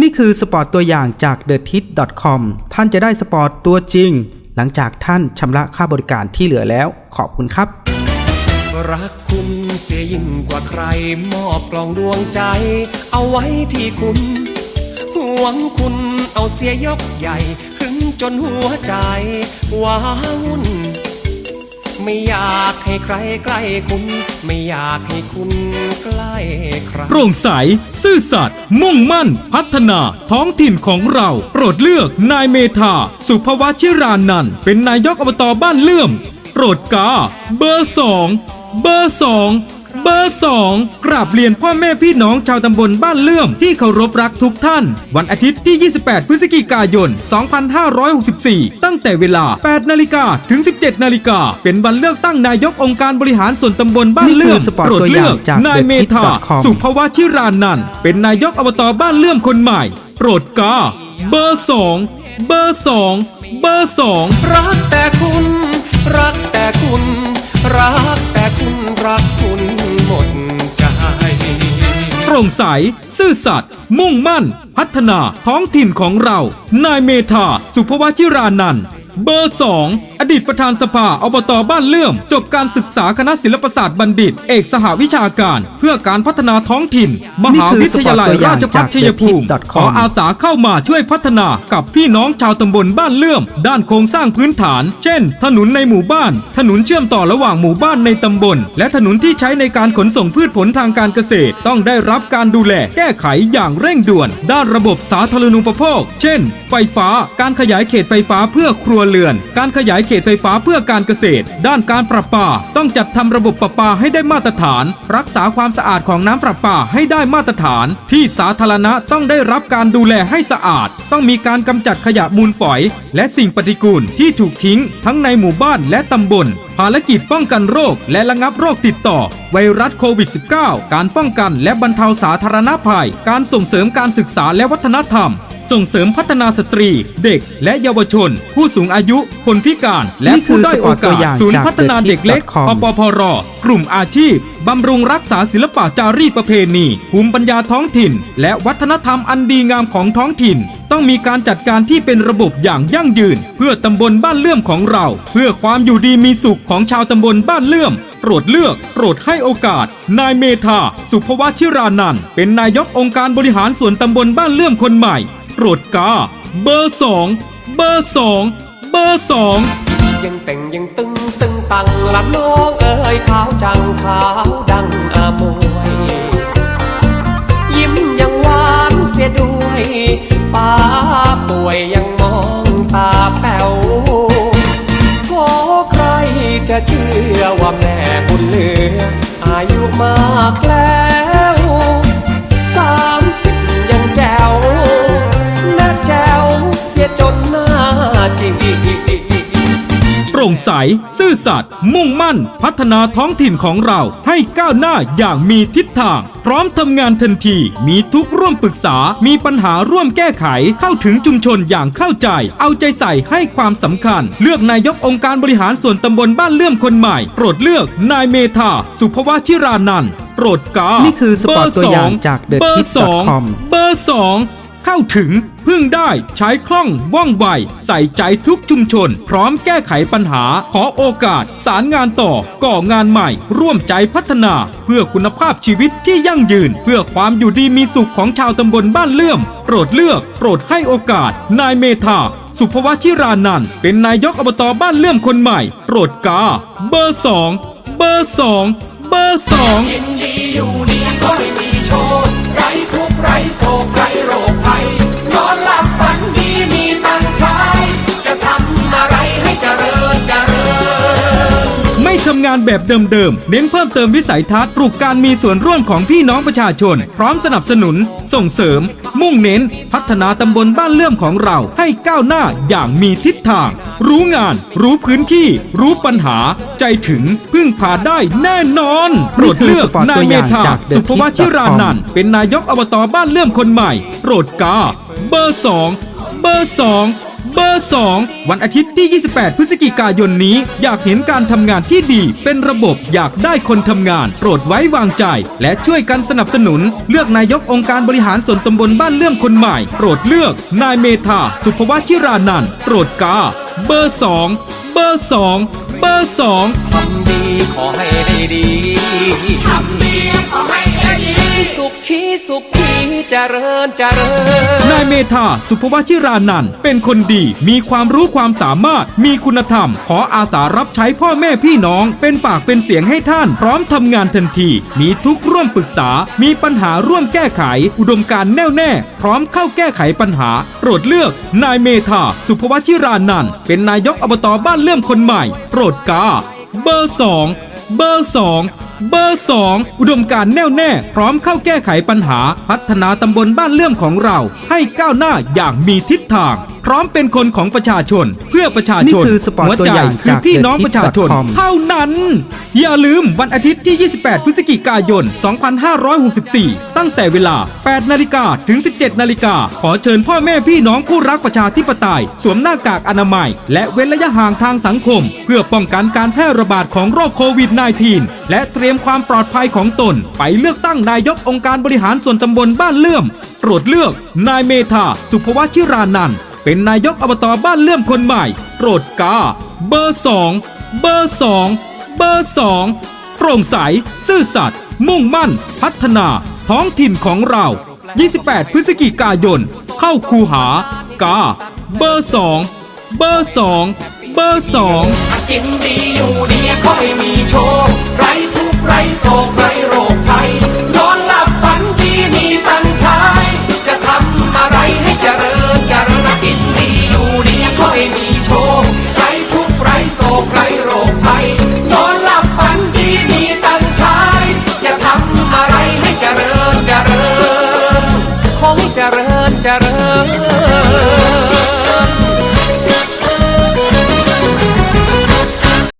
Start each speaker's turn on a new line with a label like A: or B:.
A: นี่คือสปอร์ตตัวอย่างจาก t h e t i t c o m ท่านจะได้สปอร์ตตัวจริง หลังจากท่านชำระค่าบริการที่เหลือแล้ว ขอบคุณครับ
B: รักคุณเสียยิ่งกว่าใคร มอบกล่องดวงใจ เอาไว้ที่คุณห่วงคุณเอาเสียยกใหญ่ หึงจนหัวใจว้าวุ่น ไม่อยากให้ใครใกล้คุณ ไม่อยากให้คุณใกล้
C: โปร่งใส ซื่อสัตย์มุ่งมั่น พัฒนา ท้องถิ่นของเรา โปรดเลือกนายเมธาสุภวชิรานันท์เป็นนายกอบตบ้านเลื่อม โปรดกา เบอร์สองเบอร์สอง เบอร์สองกราบเรียนพ่อแม่พี่น้องชาวตำบลบ้านเลื่อมที่เคารพรักทุกท่าน วันอาทิตย์ที่ 28 พฤศจิกายน 2564 ตั้งแต่เวลา 8 นาฬิกาถึง 17 นาฬิกา เป็นวันเลือกตั้งนายกองค์การบริหารส่วนตำบลบ้านเลื่อม
A: นี่คือสปอร์ต
C: โปรด
A: ตัวอ
C: เลื
A: ย่า
C: องก
A: จาก
C: นายเมธา
A: thepit.com
C: สุภวชิรานันท์เป็นนายกอบตบ้านเลื่อมคนใหม่ โปรดกาเบอร์สองเบอร์สองเบอร์สอง
B: รักแต่คุณ รักแต่ ร่
C: งใส ซื่อสัตย์มุ่งมั่น พัฒนาท้องถิ่นของเรา นายเมธาสุภวชิรานันท์เบอร์สอง ดีตประธานสภาอบตบ้านเลื่อม จบการศึกษาคณะศิลปศาสตร์บัณฑิต เอกสหวิชาการ เพื่อการพัฒนาท้องถิ่น มหาวิทยาลัยราชภัฏชัยภูมิ ขออาสาเข้ามาช่วยพัฒนากับพี่น้องชาวตำบลบ้านเลื่อม ด้านโครงสร้างพื้นฐาน เช่น ถนนในหมู่บ้าน ถนนเชื่อมต่อระหว่างหมู่บ้านในตำบล และถนนที่ใช้ในการขนส่งพืชผลทางการเกษตร ต้องได้รับการดูแลแก้ไขอย่างเร่งด่วน ด้านระบบสาธารณูปโภค เช่น ไฟฟ้า การขยายเขตไฟฟ้าเพื่อครัวเรือน การขยายเขตไฟฟ้าเพื่อการเกษตร ด้านการประปา ต้องจัดทำระบบประปาให้ได้มาตรฐาน รักษาความสะอาดของน้ำประปาให้ได้มาตรฐาน ที่สาธารณะต้องได้รับการดูแลให้สะอาด ต้องมีการกำจัดขยะมูลฝอย และสิ่งปฏิกูลที่ถูกทิ้ง ทั้งในหมู่บ้านและตำบลภารกิจป้องกันโรคและระงับโรคติดต่อ ไวรัสโควิด -19 การป้องกันและบรรเทาสาธารณภัย การส่งเสริมการศึกษาและวัฒนธรรม ส่งเสริมพัฒนาสตรี เด็กและเยาวชน ผู้สูงอายุ คนพิการ และ
A: นี่คือ
C: ผู้ด้อยโอ
A: สปอร์ตตั
C: กาวส
A: อย่าง
C: ศูนย์
A: จาก
C: พัฒนาเด็กเล็ก
A: thepit.com
C: อปพร กลุ่มอาชีพบำรุงรักษาศิลปะจารีตประเพณีภูมิปัญญาท้องถิ่น และวัฒนธรรมอันดีงามของท้องถิ่น ต้องมีการจัดการที่เป็นระบบอย่างยั่งยืน เพื่อตำบลบ้านเลื่อมของเรา เพื่อความอยู่ดีมีสุขของชาวตำบลบ้านเลื่อมโปรดเลือกโปรดให้โอกาส นายเมธาสุภวชิรานันท์เป็นนายกองค์การบริหารส่วนตำบลบ้านเลื่อมคนใหม่ โปรดกาเบอร์สองเบอร์สองเบอร์สอง
B: ยังแต่งยังตึงตึงตังละน้องเอ๋ยขาวจังขาวดังอามวย ยิ้มยังหวานเสียด้วยป้าป่วยยังมองตาแป๋วขอใครจะเชื่อว่าแม่บุญเหลืออายุมากแล้ว จนหน้าจี
C: โปร่งใส ซื่อสัตย์มุ่งมั่น พัฒนาท้องถิ่นของเราให้ก้าวหน้าอย่างมีทิศทาง พร้อมทำงานทันที มีทุกข์ร่วมปรึกษา มีปัญหาร่วมแก้ไข เข้าถึงชุมชนอย่างเข้าใจ เอาใจใส่ให้ความสำคัญ เลือกนายกองค์การบริหารส่วนตำบลบ้านเลื่อมคนใหม่ โปรดเลือกนายเมธาสุภวชิรานันท์โปรดกา
A: นี่คือสปอร์ต
C: เบ
A: ตัวอย่าง
C: ส
A: จาก
C: เบอร์สอง
A: thepit.com
C: เบอร์สอง เข้าถึง พึ่งได้ใช้คล่องว่องไว ใส่ใจทุกชุมชน พร้อมแก้ไขปัญหา ขอโอกาส สารงานต่อ ก่องานใหม่ ร่วมใจพัฒนา เพื่อคุณภาพชีวิตที่ยั่งยืน เพื่อความอยู่ดีมีสุขของชาวตำบลบ้านเลื่อม โปรดเลือก โปรดให้โอกาส นายเมธาสุภวชิรานันท์เป็นนายกอบตบ้านเลื่อมคนใหม่ โปรดกา เบอร์สองเบอร์สองเบอร์สองำงานแบบเดิมๆ เน้นเพิ่มเติมวิสัยทัศน์ปลุกการมีส่วนร่วมของพี่น้องประชาชน พร้อมสนับสนุน ส่งเสริม มุ่งเน้น พัฒนาตำบลบ้านเลื่อมของเราให้ก้าวหน้าอย่างมีทิศทาง รู้งาน รู้พื้นที่ รู้ปัญหา ใจถึงพึ่งพาได้แน่นอนโปรดเลือก
A: นา
C: ยเมธาสุภวชิรานันท์เป็นนายกอบตบ้านเลื่อมคนใหม่โปรดกา เบอร์สองเบอร์สอง เบอร์ 2 วันอาทิตย์ที่ 28 พฤศจิกายนนี้ อยากเห็นการทำงานที่ดี เป็นระบบอยากได้คนทำงาน โปรดไว้วางใจ และช่วยกันสนับสนุน เลือกนายกองค์การบริหารส่วนตำบลบ้านเลื่อมคนใหม่ โปรดเลือก นายเมธาสุภวัชิรานันท์โปรดกา เบอร์ 2 เบอร์ 2 เบอร์ 2
B: ทำดีขอให้ได้ดี
D: ทำดีขอให้ได้ดี
B: สุขีสุขีเจริญเจริญ
C: นายเมธาสุภวชิรานันท์เป็นคนดีมีความรู้ความสามารถ มีคุณธรรม ขออาสารับใช้พ่อแม่พี่น้อง เป็นปากเป็นเสียงให้ท่าน พร้อมทำงานทันที มีทุกข์ร่วมปรึกษา มีปัญหาร่วมแก้ไข อุดมการณ์แน่วแน่ พร้อมเข้าแก้ไขปัญหา โปรดเลือกนายเมธาสุภวชิรานันท์เป็นนายกอบตบ้านเลื่อมคนใหม่ โปรดกาเบอร์สองเบอร์สอง เบอร์ 2 อุดมการณ์แน่วแน่ พร้อมเข้าแก้ไขปัญหา พัฒนาตำบลบ้านเลื่อมของเรา ให้ก้าวหน้าอย่างมีทิศทางพร้อมเป็นคนของประชาชน เพื่อประชาชน
A: นี่คือสปอร์ต
C: หัว
A: ตัว
C: ใจ
A: อย่าง
C: คือ
A: จาก
C: พี่น้องประชาชน
A: TheTip.com
C: เท่านั้น อย่าลืมวันอาทิตย์ที่ 28 พฤศจิกายน 2564 ตั้งแต่เวลา 8 นาฬิกาถึง 17 นาฬิกา ขอเชิญพ่อแม่พี่น้องผู้รักประชาธิปไตย สวมหน้ากากอนามัย และเว้นระยะห่างทางสังคม เพื่อป้องกันการแพร่ระบาดของโรคโควิด -19 และเตรียมความปลอดภัยของตน ไปเลือกตั้งนายกองค์การบริหารส่วนตำบลบ้านเลื่อม โปรดเลือก นายเมธา สุภวชิรานันท์ เป็นนายกอบตบ้านเลื่อมคนใหม่ โปรดกา เบอร์สองเบอร์สองเบอร์สองโปร่งใส ซื่อสัตย์มุ่งมั่น พัฒนา ท้องถิ่นของเรา 28 พฤศจิกายน เข้าคูหากา เบอร์สองเบอร์สองเบอร์สอง
B: กินดีอยู่ดีขอให้มีโชคไรทุกข์ไรโศกไรโรค ใ